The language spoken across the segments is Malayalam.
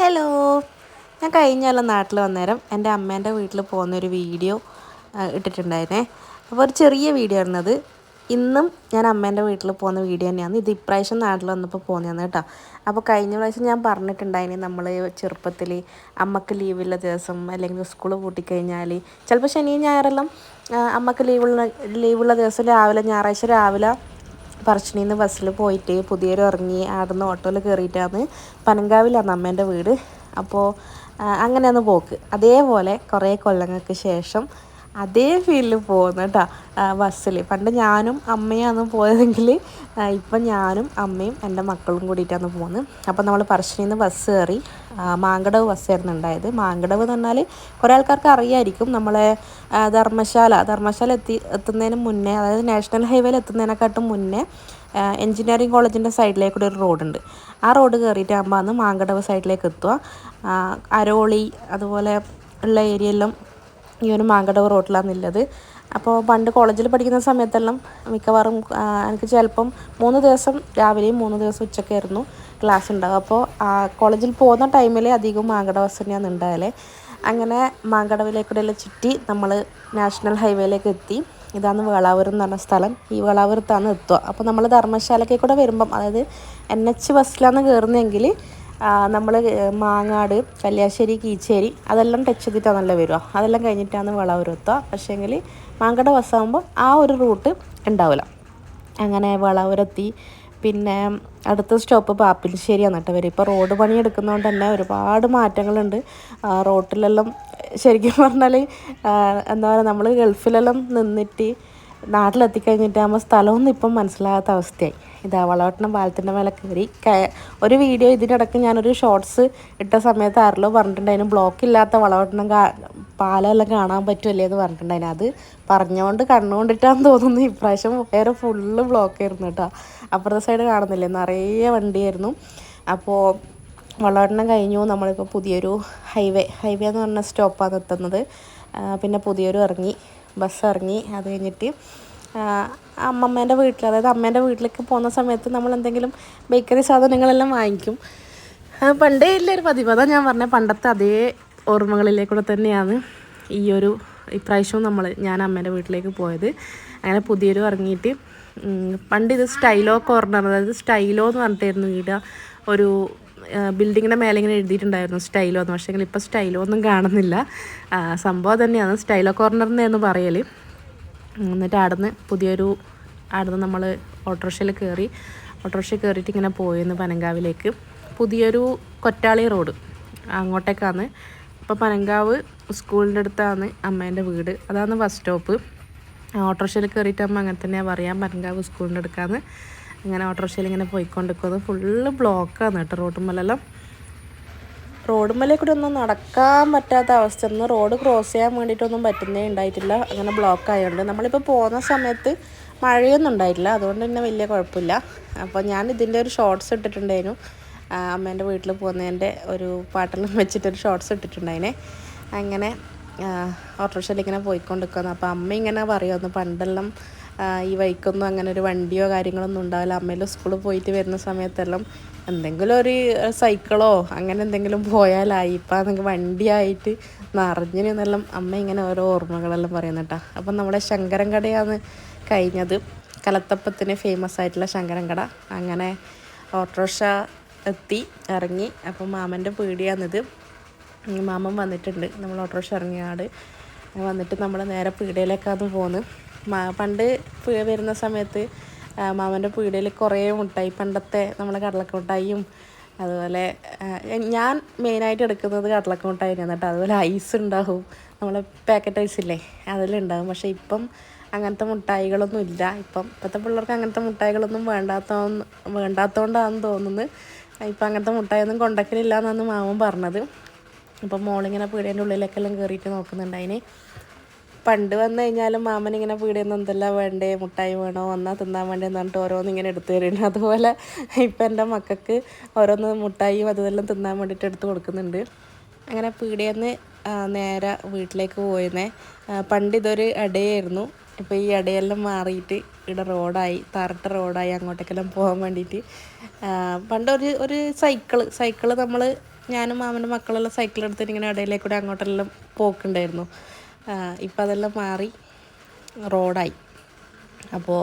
ഹലോ. ഞാൻ കഴിഞ്ഞ കൊല്ലം നാട്ടിൽ വന്നേരം എന്റെ അമ്മേന്റെ വീട്ടിൽ പോകുന്നൊരു വീഡിയോ ഇട്ടിട്ടുണ്ടായിരുന്നേ. അപ്പോൾ ഒരു ചെറിയ വീഡിയോ ആയിരുന്നത് ഇന്നും ഞാൻ അമ്മേന്റെ വീട്ടിൽ പോകുന്ന വീഡിയോ തന്നെയാണ്. ഇത് ഇപ്രാവശ്യം നാട്ടിൽ വന്നപ്പോൾ പോകുന്നതാണ് കേട്ടോ. അപ്പോൾ കഴിഞ്ഞ പ്രാവശ്യം ഞാൻ പറഞ്ഞിട്ടുണ്ടായിന് നമ്മൾ ചെറുപ്പത്തിൽ അമ്മയ്ക്ക് ലീവുള്ള ദിവസം അല്ലെങ്കിൽ സ്കൂൾ പൂട്ടിക്കഴിഞ്ഞാൽ ചിലപ്പോൾ ശനി ഞായറെല്ലാം അമ്മയ്ക്ക് ലീവുള്ള ലീവുള്ള ദിവസം രാവിലെ ഞായറാഴ്ച രാവിലെ പറശ്ശിനിയിൽ നിന്ന് ബസ്സിൽ പോയിട്ട് പുതിയൊരു ഇറങ്ങി ആടുന്ന് ഓട്ടോയിൽ കയറിയിട്ടാണ് പനങ്കാവിലാണ് അമ്മേന്റെ വീട്. അപ്പോൾ അങ്ങനെയാണ് പോക്ക്. അതേപോലെ കുറേ കൊല്ലങ്ങൾക്ക് ശേഷം അതേ ഫീൽഡിൽ പോകുന്നു കേട്ടോ ബസ്സിൽ പണ്ട് ഞാനും അമ്മയാണ് പോയതെങ്കിൽ ഇപ്പം ഞാനും അമ്മയും എന്റെ മക്കളും കൂടിയിട്ടാണ് പോകുന്നത്. അപ്പോൾ നമ്മൾ പറശ്ശിനിയിൽ നിന്ന് ബസ് കയറി മാങ്കടവ് ബസ്സായിരുന്നു ഉണ്ടായത്. മാങ്കടവ് എന്ന് പറഞ്ഞാൽ കുറേ ആൾക്കാർക്ക് അറിയായിരിക്കും നമ്മളെ ധർമ്മശാല. ധർമ്മശാല എത്തി എത്തുന്നതിന് മുന്നേ അതായത് നാഷണൽ ഹൈവേയിൽ എത്തുന്നതിനെക്കാട്ടും മുന്നേ എഞ്ചിനീയറിംഗ് കോളേജിന്റെ സൈഡിലേക്കൂടെ ഒരു റോഡുണ്ട്. ആ റോഡ് കയറിയിട്ടാകുമ്പോൾ അന്ന് മാങ്കടവ് സൈഡിലേക്ക് എത്തുക. അരോളി അതുപോലെ ഉള്ള ഏരിയയെല്ലാം ഈ ഒരു മാങ്കടവ് റോഡിലാണുള്ളത് അപ്പോൾ പണ്ട് കോളേജിൽ പഠിക്കുന്ന സമയത്തെല്ലാം മിക്കവാറും എനിക്ക് ചിലപ്പം മൂന്ന് ദിവസം രാവിലെയും മൂന്ന് ദിവസം ഉച്ചക്കായിരുന്നു ക്ലാസ് ഉണ്ടാവുക. അപ്പോൾ കോളേജിൽ പോകുന്ന ടൈമിൽ അധികം മാങ്കട ബസ് തന്നെയാണ് ഉണ്ടായാലേ അങ്ങനെ മാങ്കടവിലേക്കൂടെല്ലാം ചുറ്റി നമ്മൾ നാഷണൽ ഹൈവേയിലേക്ക് എത്തി. ഇതാണ് വേളാവൂർ എന്ന് പറഞ്ഞ സ്ഥലം. ഈ വേളാവൂരത്താണ് എത്തുക. അപ്പോൾ നമ്മൾ ധർമ്മശാലയ്ക്ക് കൂടെ വരുമ്പം അതായത് എൻ എച്ച് ബസ്സിലാണ് കയറുന്നതെങ്കിൽ നമ്മൾ മാങ്ങാട് കല്യാശ്ശേരി കീച്ചേരി അതെല്ലാം ടച്ച് നല്ല വരിക. അതെല്ലാം കഴിഞ്ഞിട്ടാണ് വളവൂരെത്തുക പക്ഷേങ്കിൽ മാങ്ങാട് ബസ്സാകുമ്പോൾ ആ ഒരു റൂട്ട് ഉണ്ടാവില്ല അങ്ങനെ വളവൂരെത്തി പിന്നെ അടുത്ത സ്റ്റോപ്പ് പാപ്പിൽശ്ശേരിയാണ് കേട്ടോ വരും ഇപ്പോൾ റോഡ് പണി എടുക്കുന്നതുകൊണ്ട് തന്നെ ഒരുപാട് മാറ്റങ്ങളുണ്ട്. റോട്ടിലെല്ലാം ശരിക്കും പറഞ്ഞാൽ എന്താ പറയുക നമ്മൾ ഗൾഫിലെല്ലാം നിന്നിട്ട് നാട്ടിലെത്തിക്കഴിഞ്ഞിട്ടാകുമ്പോൾ സ്ഥലമൊന്നും ഇപ്പം മനസ്സിലാകാത്ത അവസ്ഥയായി. ഇതാ വളവട്ടണം പാലത്തിന്റെ മേലെ കയറി. ഒരു വീഡിയോ ഇതിനിടയ്ക്ക് ഞാനൊരു ഷോർട്സ് ഇട്ട സമയത്ത് ആരല്ലോ പറഞ്ഞിട്ടുണ്ടായിരുന്നു ബ്ലോക്ക് ഇല്ലാത്ത വളവട്ടണം പാലമെല്ലാം കാണാൻ പറ്റുമല്ലേ? എന്ന് പറഞ്ഞിട്ടുണ്ടായിരുന്നു. അത് പറഞ്ഞുകൊണ്ട് കണ്ണുകൊണ്ടിട്ടാന്ന് തോന്നുന്നു. ഇപ്രാവശ്യം വേറെ ഫുള്ള് ബ്ലോക്ക് ആയിരുന്നു കേട്ടോ. അപ്പുറത്തെ സൈഡ് കാണുന്നില്ലേ? നിറയെ വണ്ടിയായിരുന്നു. അപ്പോൾ വളവട്ടണം കഴിഞ്ഞു. നമ്മളിപ്പോൾ പുതിയൊരു ഹൈവേ ഹൈവേ എന്ന് പറഞ്ഞ സ്റ്റോപ്പാണ് എത്തുന്നത്. പിന്നെ പുതിയൊരു ഇറങ്ങി ബസ് ഇറങ്ങി. അത് കഴിഞ്ഞിട്ട് അമ്മമ്മേന്റെ വീട്ടിൽ അതായത് അമ്മേന്റെ വീട്ടിലേക്ക് പോകുന്ന സമയത്ത് നമ്മൾ എന്തെങ്കിലും ബേക്കറി സാധനങ്ങളെല്ലാം വാങ്ങിക്കും. പണ്ടേ ഇല്ലൊരു പതിവ്. അതാണ് ഞാൻ പറഞ്ഞ പണ്ടത്തെ അതേ ഓർമ്മകളിലേക്കൂടെ തന്നെയാണ് ഈ ഒരു ഇപ്രാവശ്യവും നമ്മൾ ഞാൻ അമ്മേന്റെ വീട്ടിലേക്ക് പോയത്. അങ്ങനെ പുതിയൊരു ഇറങ്ങിയിട്ട് പണ്ട് ഇത് സ്റ്റൈലോ കോർണർ അതായത് സ്റ്റൈലോ എന്ന് പറഞ്ഞിട്ടായിരുന്നു വീട്. ഒരു ബിൽഡിങ്ങിന്റെ മേലെ ഇങ്ങനെ എഴുതിയിട്ടുണ്ടായിരുന്നു സ്റ്റൈലോ എന്ന്. പക്ഷേ ഇപ്പോൾ സ്റ്റൈലോ ഒന്നും കാണുന്നില്ല. സംഭവം തന്നെയാണ് സ്റ്റൈലോ കോർണർ എന്ന് പറയൽ എന്നിട്ട് അവിടുന്ന് പുതിയൊരു അവിടുന്ന് നമ്മൾ ഓട്ടോറിക്ഷയിൽ കയറി ഓട്ടോറിക്ഷ കയറിയിട്ട് ഇങ്ങനെ പോയിരുന്നു പനങ്കാവിലേക്ക്. പുതിയൊരു കൊറ്റാളി റോഡ് അങ്ങോട്ടേക്കാണ്. അപ്പോൾ പനങ്കാവ് സ്കൂളിന്റെ അടുത്താണ് അമ്മേന്റെ വീട്. അതാണ് ബസ് സ്റ്റോപ്പ് ഓട്ടോറിക്ഷയിൽ കയറിയിട്ടാകുമ്പോൾ അങ്ങനെ തന്നെയാണ് പറയാം പനങ്കാവ് സ്കൂളിന്റെ അടുക്കാന്ന് അങ്ങനെ ഓട്ടോറിക്ഷയിൽ ഇങ്ങനെ പോയിക്കൊണ്ടിരിക്കുന്നത് ഫുള്ള് ബ്ലോക്കാണ് കേട്ടോ റോഡുമ്മലെല്ലാം മേലെ കൂടെ ഒന്നും നടക്കാൻ പറ്റാത്ത അവസ്ഥ. ഒന്നും റോഡ് ക്രോസ് ചെയ്യാൻ വേണ്ടിയിട്ടൊന്നും പറ്റുന്നേ ഉണ്ടായിട്ടില്ല. അങ്ങനെ ബ്ലോക്ക് ആയതുകൊണ്ട് നമ്മളിപ്പോൾ പോകുന്ന സമയത്ത് മഴയൊന്നും ഉണ്ടായിട്ടില്ല. അതുകൊണ്ട് തന്നെ വലിയ കുഴപ്പമില്ല. അപ്പോൾ ഞാൻ ഇതിന്റെ ഒരു ഷോർട്സ് ഇട്ടിട്ടുണ്ടായിരുന്നു. അമ്മേന്റെ വീട്ടിൽ പോകുന്നതിന്റെ ഒരു പാട്ടെല്ലാം വെച്ചിട്ടൊരു ഷോർട്സ് ഇട്ടിട്ടുണ്ടായിനെ. അങ്ങനെ ഓട്ടോറിക്ഷയിൽ ഇങ്ങനെ പോയിക്കൊണ്ടിരിക്കുന്നു അപ്പോൾ അമ്മ ഇങ്ങനെ പറയുമെന്ന് പണ്ടെല്ലാം ഈ വൈക്കൊന്നും അങ്ങനെ ഒരു വണ്ടിയോ കാര്യങ്ങളൊന്നും ഉണ്ടാവില്ല. അമ്മയിലും സ്കൂളിൽ പോയിട്ട് വരുന്ന സമയത്തെല്ലാം എന്തെങ്കിലും ഒരു സൈക്കിളോ അങ്ങനെ എന്തെങ്കിലും പോയാലായി ഇപ്പം നിങ്ങൾക്ക് വണ്ടിയായിട്ട് നിറഞ്ഞിനെന്നെല്ലാം അമ്മ ഇങ്ങനെ ഓരോ ഓർമ്മകളെല്ലാം പറയുന്നുട്ടാ അപ്പം നമ്മുടെ ശങ്കരൻ കടയാണ് കഴിഞ്ഞത്. കലത്തപ്പത്തിന് ഫേമസ് ആയിട്ടുള്ള ശങ്കരൻ കട. അങ്ങനെ ഓട്ടോറിക്ഷ എത്തി ഇറങ്ങി. അപ്പം മാമന്റെ പീടിയാണിത്. മാമൻ വന്നിട്ടുണ്ട്. നമ്മൾ ഓട്ടോറിക്ഷ ഇറങ്ങിയ ആട് വന്നിട്ട് നമ്മൾ നേരെ പീടിയയിലേക്കാണ് പോകുന്നത് പണ്ട് വരുന്ന സമയത്ത് മാമന്റെ പീടികയിൽ കുറേ മുട്ടായി പണ്ടത്തെ നമ്മളെ കടലക്ക മുട്ടായിയും അതുപോലെ ഞാൻ മെയിനായിട്ട് എടുക്കുന്നത് കടലക്ക മുട്ടായി തന്നെയാണ് കേട്ടോ. അതുപോലെ ഐസ് ഉണ്ടാവും. നമ്മളെ പാക്കറ്റ് ഐസ് ഇല്ലേ അതിലുണ്ടാവും പക്ഷേ ഇപ്പം അങ്ങനത്തെ മുട്ടായികളൊന്നും ഇല്ല. ഇപ്പം ഇപ്പോഴത്തെ പിള്ളേർക്ക് അങ്ങനത്തെ മുട്ടായികളൊന്നും വേണ്ടാത്ത വേണ്ടാത്തതുകൊണ്ടാണെന്ന് തോന്നുന്നത് ഇപ്പം അങ്ങനത്തെ മുട്ടായൊന്നും കൊണ്ടക്കലില്ല എന്നാണ് മാമൻ പറഞ്ഞത്. ഇപ്പം മോളിങ്ങനെ പീടിയേന്റെ ഉള്ളിലേക്കെല്ലാം കയറിയിട്ട് നോക്കുന്നുണ്ട് അതിന്. പണ്ട് വന്നു കഴിഞ്ഞാലും മാമൻ ഇങ്ങനെ പീടിയെന്ന് എന്തെല്ലാം വേണ്ടേ? മുട്ടായി വേണോ? വന്നാൽ തിന്നാൻ വേണ്ടേ എന്ന് പറഞ്ഞിട്ട് ഓരോന്ന് ഇങ്ങനെ എടുത്തു തരുന്നു അതുപോലെ ഇപ്പം എന്റെ മക്കൾക്ക് ഓരോന്ന് മുട്ടായി അതെല്ലാം തിന്നാൻ വേണ്ടിയിട്ട് എടുത്ത് കൊടുക്കുന്നുണ്ട്. അങ്ങനെ പീടിയെന്ന് നേരെ വീട്ടിലേക്ക് പോയിരുന്നേ പണ്ട് ഇതൊരു ഇടയായിരുന്നു. ഇപ്പോൾ ഈ ഇടയെല്ലാം മാറിയിട്ട് ഇവിടെ റോഡായി തറട്ട റോഡായി അങ്ങോട്ടേക്കെല്ലാം പോകാൻ വേണ്ടിയിട്ട്. പണ്ടൊരു ഒരു സൈക്കിൾ സൈക്കിൾ നമ്മൾ ഞാനും മാമന്റെ മക്കളെല്ലാം സൈക്കിൾ എടുത്തിട്ട് ഇങ്ങനെ ഇടയിലേക്കൂടെ അങ്ങോട്ടെല്ലാം പോക്കുണ്ടായിരുന്നു. ഇപ്പം അതെല്ലാം മാറി റോഡായി. അപ്പോൾ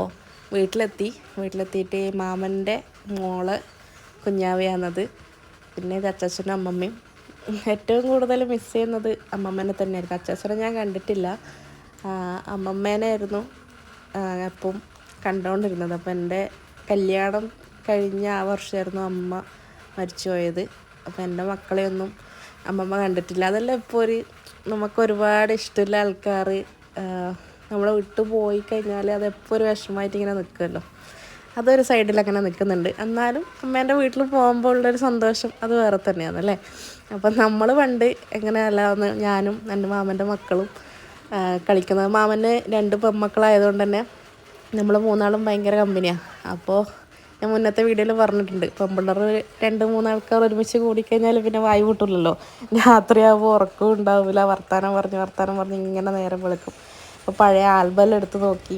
വീട്ടിലെത്തി. വീട്ടിലെത്തിയിട്ട് മാമന്റെ മോൾ കുഞ്ഞാവയാണത്. പിന്നെ ഇത് അച്ചാച്ചനും അമ്മമ്മയും. ഏറ്റവും കൂടുതൽ മിസ് ചെയ്യുന്നത് അമ്മമ്മേനെ തന്നെയായിരിക്കും. അച്ചാച്ചനെ ഞാൻ കണ്ടിട്ടില്ല. അമ്മമ്മേനായിരുന്നു അപ്പം കണ്ടുകൊണ്ടിരുന്നത് അപ്പം എന്റെ കല്യാണം കഴിഞ്ഞ ആ വർഷമായിരുന്നു അമ്മ മരിച്ചു പോയത് അപ്പം എന്റെ മക്കളെയൊന്നും അമ്മമ്മ കണ്ടിട്ടില്ല. അതെല്ലാം ഇപ്പോൾ ഒരു നമുക്ക് ഒരുപാട് ഇഷ്ടമുള്ള ആൾക്കാർ നമ്മളെ വിട്ടു പോയി കഴിഞ്ഞാൽ അത് എപ്പോൾ ഒരു വിഷമമായിട്ട് ഇങ്ങനെ നിൽക്കുമല്ലോ അതൊരു സൈഡിൽ അങ്ങനെ നിൽക്കുന്നുണ്ട് എന്നാലും അമ്മേന്റെ വീട്ടിൽ പോകുമ്പോൾ ഉള്ളൊരു സന്തോഷം അത് വേറെ തന്നെയാണ് അല്ലേ? അപ്പം നമ്മൾ പണ്ട് എങ്ങനെയല്ലാന്ന് ഞാനും എന്റെ മാമന്റെ മക്കളും കളിക്കുന്നത്. മാമന് രണ്ട് പെൺമക്കളായതുകൊണ്ട് തന്നെ നമ്മൾ മൂന്നാളും ഭയങ്കര കമ്പനിയാണ് അപ്പോൾ ഞാൻ മുന്നത്തെ വീഡിയോയിൽ പറഞ്ഞിട്ടുണ്ട്. പെമ്പിള്ളർ രണ്ട് മൂന്നാൾക്കാർ ഒരുമിച്ച് കൂടിക്കഴിഞ്ഞാൽ പിന്നെ വായു കൂട്ടില്ലല്ലോ രാത്രിയാകുമ്പോൾ ഉറക്കം ഉണ്ടാവില്ല വർത്താനം പറഞ്ഞ് വർത്താനം പറഞ്ഞ് ഇങ്ങനെ നേരം വിളിക്കും. അപ്പോൾ പഴയ ആൽബം എടുത്ത് നോക്കി.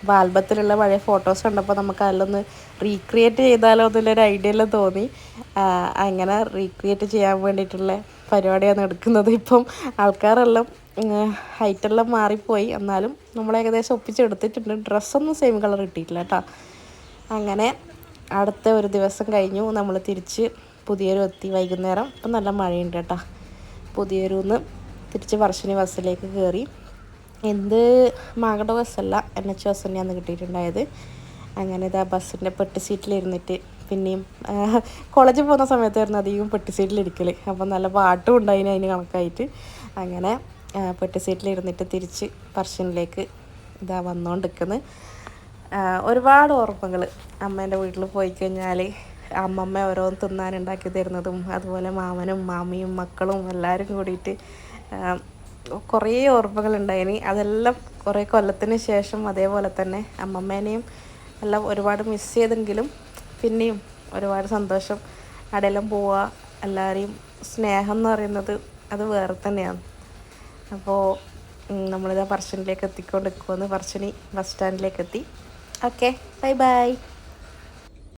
അപ്പോൾ ആൽബത്തിലുള്ള പഴയ ഫോട്ടോസ് കണ്ടപ്പോൾ നമുക്ക് അതിലൊന്ന് റീക്രിയേറ്റ് ചെയ്താലോ എന്നുള്ളൊരു ഐഡിയ എല്ലാം തോന്നി. അങ്ങനെ റീക്രിയേറ്റ് ചെയ്യാൻ വേണ്ടിയിട്ടുള്ള പരിപാടിയാണ് എടുക്കുന്നത്. ഇപ്പം ആൾക്കാരെല്ലാം ഹൈറ്റെല്ലാം മാറിപ്പോയി. എന്നാലും നമ്മൾ ഏകദേശം ഒപ്പിച്ചെടുത്തിട്ടുണ്ട്. ഡ്രസ്സൊന്നും സെയിം കളർ കിട്ടിയിട്ടില്ല കേട്ടോ അങ്ങനെ അടുത്ത ഒരു ദിവസം കഴിഞ്ഞു. നമ്മൾ തിരിച്ച് പുതിയൊരു എത്തി വൈകുന്നേരം. ഇപ്പം നല്ല മഴയുണ്ട് കേട്ടോ. പുതിയൊരുന്ന് തിരിച്ച് വർഷനി ബസ്സിലേക്ക് കയറി എന്ത് മാഗട ബസ്സല്ല എൻ എച്ച് ബസ് തന്നെയാണ് കിട്ടിയിട്ടുണ്ടായത്. അങ്ങനെ ഇതാ ബസ്സിന്റെ പെട്ടി സീറ്റിലിരുന്നിട്ട് പിന്നെയും കോളേജിൽ പോകുന്ന സമയത്തായിരുന്നു അധികം പെട്ടി സീറ്റിലിരിക്കൽ അപ്പം നല്ല പാട്ടും ഉണ്ടായിന് അതിന് കണക്കായിട്ട്. അങ്ങനെ പെട്ടി സീറ്റിലിരുന്നിട്ട് തിരിച്ച് പറശ്ശനിലേക്ക് ഇതാ വന്നുകൊണ്ടിരിക്കുന്നത് ഒരുപാട് ഓർമ്മകൾ അമ്മേന്റെ വീട്ടിൽ പോയി കഴിഞ്ഞാൽ അമ്മമ്മ ഓരോന്ന് തിന്നാനുണ്ടാക്കി തരുന്നതും അതുപോലെ മാമനും മാമിയും മക്കളും എല്ലാവരും കൂടിയിട്ട് കുറേ ഓർമ്മകളുണ്ടായിനി. അതെല്ലാം കുറേ കൊല്ലത്തിന് ശേഷം അതേപോലെ തന്നെ അമ്മമ്മേനെയും എല്ലാം ഒരുപാട് മിസ് ചെയ്തെങ്കിലും പിന്നെയും ഒരുപാട് സന്തോഷം. അവിടെയെല്ലാം പോവുക എല്ലാവരെയും സ്നേഹം എന്ന് പറയുന്നത് അത് വേറെ തന്നെയാണ്. അപ്പോൾ നമ്മളിതാ പറശ്ശനിലേക്ക് എത്തിക്കൊണ്ട് നിൽക്കുമെന്ന് പറശ്ശിനി ബസ് സ്റ്റാൻഡിലേക്ക് എത്തി. Okay bye bye